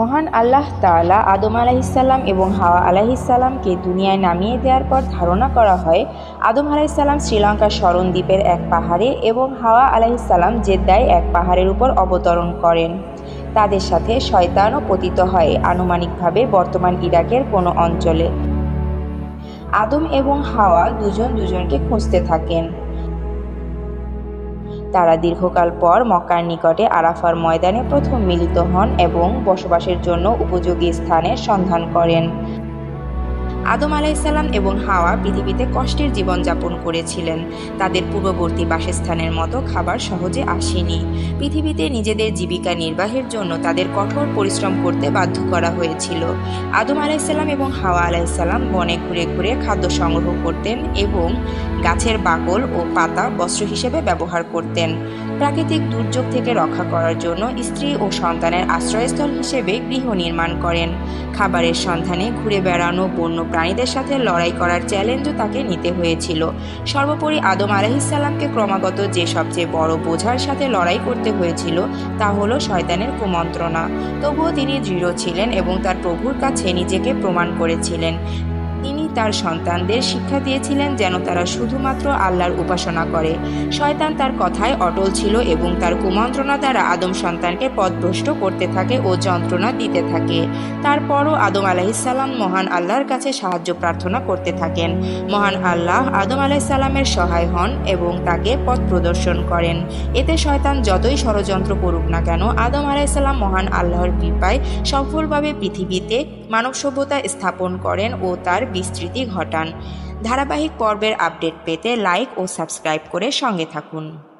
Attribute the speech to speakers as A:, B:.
A: মহান আল্লাহ তাআলা আদম আলাহিসাল্লাম এবং হাওয়া আলাহিসাল্লামকে দুনিয়ায় নামিয়ে দেওয়ার পর ধারণা করা হয়, আদম আলাহিসাল্লাম শ্রীলঙ্কার শরণ দ্বীপের এক পাহাড়ে এবং হাওয়া আলাহিসাল্লাম জেদ্দায় এক পাহাড়ের উপর অবতরণ করেন। তাদের সাথে শয়তানও পতিত হয় আনুমানিকভাবে বর্তমান ইরাকের কোনো অঞ্চলে। আদম এবং হাওয়া দুজন দুজনকে খুঁজতে থাকেন। তারা দীর্ঘকাল পর মক্কার নিকটে আরাফার ময়দানে প্রথম মিলিত হন এবং বসবাসের জন্য উপযোগী স্থানের সন্ধান করেন। আদম আলাইসাল্লাম এবং হাওয়া পৃথিবীতে কষ্টের জীবনযাপন করেছিলেন। তাদের পূর্ববর্তী বাসস্থানের মতো খাবার সহজে আসেনি। পৃথিবীতে নিজেদের জীবিকা নির্বাহের জন্য তাদের কঠোর পরিশ্রম করতে বাধ্য করা হয়েছিল। আদম আলাইসাল্লাম এবং হাওয়া আলাইসাল্লাম বনে ঘুরে ঘুরে খাদ্য সংগ্রহ করতেন এবং গাছের বাকল ও পাতা বস্ত্র হিসেবে ব্যবহার করতেন। প্রাকৃতিক দুর্যোগ থেকে রক্ষা করার জন্য স্ত্রী ও সন্তানের আশ্রয়স্থল হিসেবে গৃহ নির্মাণ করেন। খাবারের সন্ধানে ঘুরে বেড়ানো বন্য প্রাণীদের সাথে লড়াই করার চ্যালেঞ্জও তাকে নিতে হয়েছিল। সর্বোপরি আদম আলাহিসাল্লামকে ক্রমাগত যে সবচেয়ে বড় বোঝার সাথে লড়াই করতে হয়েছিল, তা হলো শয়তানের কুমন্ত্রণা। তবুও তিনি দৃঢ় ছিলেন এবং তার প্রভুর কাছে নিজেকে প্রমাণ করেছিলেন। তার সন্তানদের শিক্ষা দিয়েছিলেন যেন তারা শুধুমাত্র আল্লাহর উপাসনা করে। শয়তান তার কথায় অটল ছিল এবং তার কুমন্ত্রণা দ্বারা আদম সন্তানকে পথভ্রষ্ট করতে থাকে ও যন্ত্রণা দিতে থাকে। তারপরও আদম আলাহিসাল্লাম মহান আল্লাহর কাছে সাহায্য প্রার্থনা করতে থাকেন। মহান আল্লাহ আদম আলাহিসাল্লামের সহায় হন এবং তাকে পথ প্রদর্শন করেন। এতে শয়তান যতই ষড়যন্ত্র করুক না কেন, আদম আলাহিসাল্লাম মহান আল্লাহর কৃপায় সফলভাবে পৃথিবীতে মানব সভ্যতা স্থাপন করেন ও তার বিস্তৃতি ঘটান। ধারাবাহিক পর্বের আপডেট পেতে লাইক ও সাবস্ক্রাইব করে সঙ্গে থাকুন।